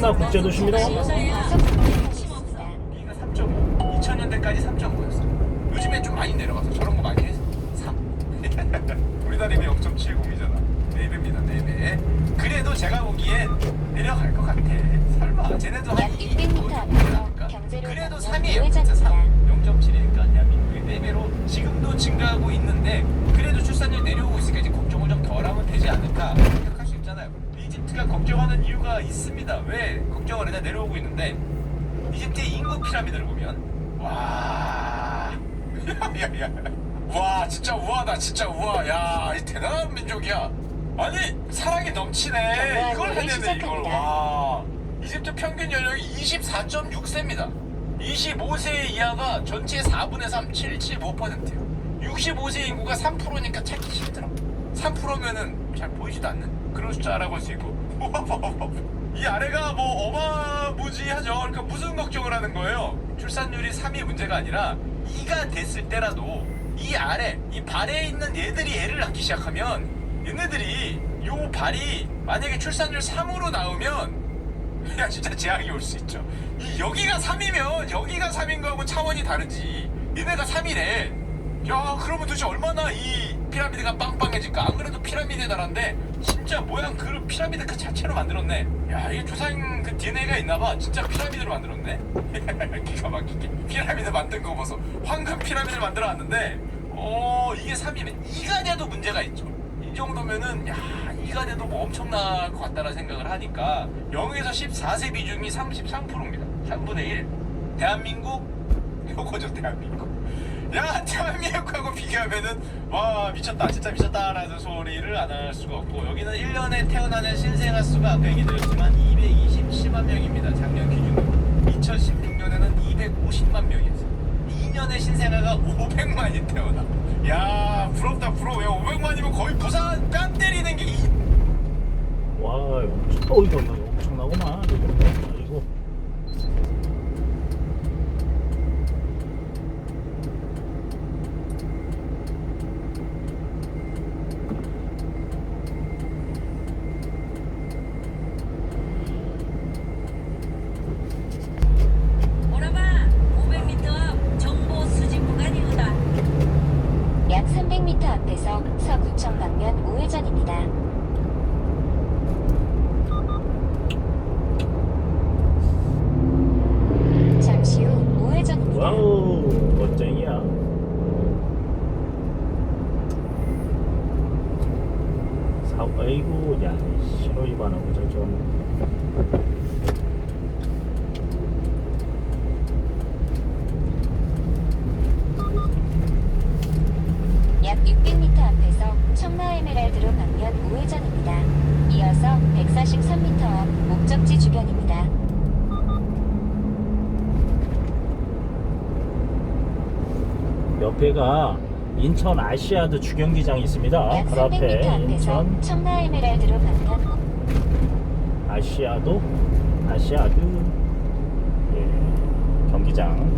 한나 국제도시입니다. 3.5. 2000년대까지 3.5였어. 요즘엔 좀 많이 내려가서 저런 거 많이 해. 3. 우리 다리비 0.70이잖아. 4배입니다, 4배. 그래도 제가 보기엔 내려갈 것 같아. 설마. 쟤네도 한 2, 5, 6, 6, 6, 6, 6, 6, 6, 6, 6, 6, 6, 6, 6, 6, 6, 6, 6, 6, 이집트가 걱정하는 이유가 있습니다. 왜 걱정을 해냐 내려오고 있는데 이집트의 인구 피라미드를 보면 와. 야야야. 와 진짜 우아다 진짜 우아. 야이 대단한 민족이야. 아니 사랑이 넘치네. 이걸 해내네 이걸. 와. 이집트 평균 연령이 24.6세입니다. 25세 이하가 전체의 4분의 3 75%예요. 65세 인구가 3%니까 찾기 힘들어 3%면은 잘 보이지도 않는 그런 숫자라고 할 수 있고 이 아래가 뭐 어마무지하죠. 그러니까 무슨 걱정을 하는 거예요? 출산율이 3이 문제가 아니라 2가 됐을 때라도 이 아래 이 발에 있는 얘들이 애를 낳기 시작하면 얘네들이 요 발이 만약에 출산율 3으로 나오면 야 진짜 재앙이 올 수 있죠. 이 여기가 3이면 여기가 3인 거하고 차원이 다르지. 얘네가 3이래. 야 그러면 도대체 얼마나 이 피라미드가 빵빵해질까? 안 그래도 피라미드의 나라인데 진짜 모양 그 피라미드 그 자체로 만들었네. 야 이게 조상 그 DNA가 있나봐. 진짜 피라미드로 만들었네. 기가 막히게. 피라미드 만든 거 보소. 황금 피라미드를 만들어 놨는데 어 이게 3이면 2가 돼도 문제가 있죠. 이 정도면은 야 2가 돼도 뭐 엄청날 것 같다는 생각을 하니까 0에서 14세 비중이 33%입니다. 3분의 1 대한민국? 요거죠 대한민국 야 대한민국하고 비교하면은 와 미쳤다 진짜 미쳤다라는 소리를 안 할 수가 없고 여기는 1년에 태어나는 신생아 수가 아까 얘기 드렸지만 227만 명입니다 작년 기준으로. 2016년에는 250만 명이었어요. 2년에 신생아가 500만이 태어나. 야 부럽다 부러워. 야 500만이면 거의 부산 뺨 때리는 게 이... 와, 엄청, 어, 이거 엄청나구만. 이거. 오라바 500m 앞 정보 수집 구간이오다. 약 300m 앞에서 서구청 방면 우회전입니다. 잠시 후 우회전입니다. 와우, 멋쟁이야. 사, 아이고, 야, 신호 위반하고 저 좀. 600m 앞에서 청라 에메랄드로 방면 우회전입니다. 이어서 143m 앞 목적지 주변입니다. 옆에가 인천 아시아드 주경기장이 있습니다. 약 바로 앞에 300m 앞에서 인천 청라 에메랄드로 방면 아시아도 아시아드 예, 경기장